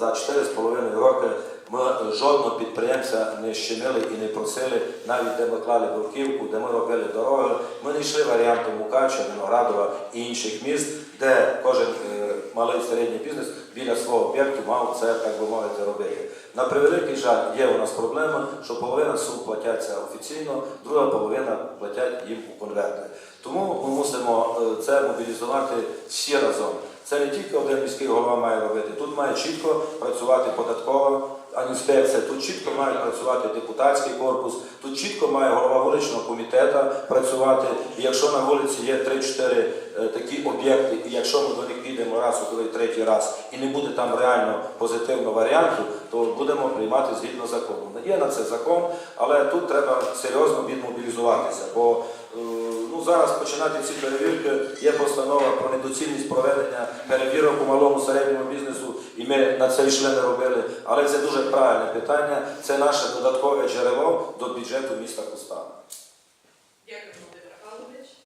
за 4,5 роки ми жодного підприємця не щемили і не просили, навіть де ми клали бруківку, де ми робили дороги. Ми не йшли варіантом Мукача, Виноградова і інших міст, де кожен е, малий середній бізнес біля свого об'єкту мав це, так би мовити, робити. На превеликий жаль, є у нас проблема, що половина сум платяться офіційно, друга половина платять їм у конверти. Тому ми мусимо е, це мобілізувати всі разом. Це не тільки один міський голова має робити. Тут має чітко працювати податкова інспекція, тут чітко має працювати депутатський корпус, тут чітко має голова вуличного комітету працювати. І якщо на вулиці є 3-4 е, такі об'єкти, і якщо ми до них підемо раз, у третій раз, і не буде там реально позитивного варіанту, то будемо приймати згідно закону. Є на це закон, але тут треба серйозно відмобілізуватися. бо зараз починати ці перевірки. Є постанова про недоцільність проведення перевірок у малому середньому бізнесу, і ми на це йшли не робили. Але це дуже правильне питання. Це наше додаткове джерело до бюджету міста Володимир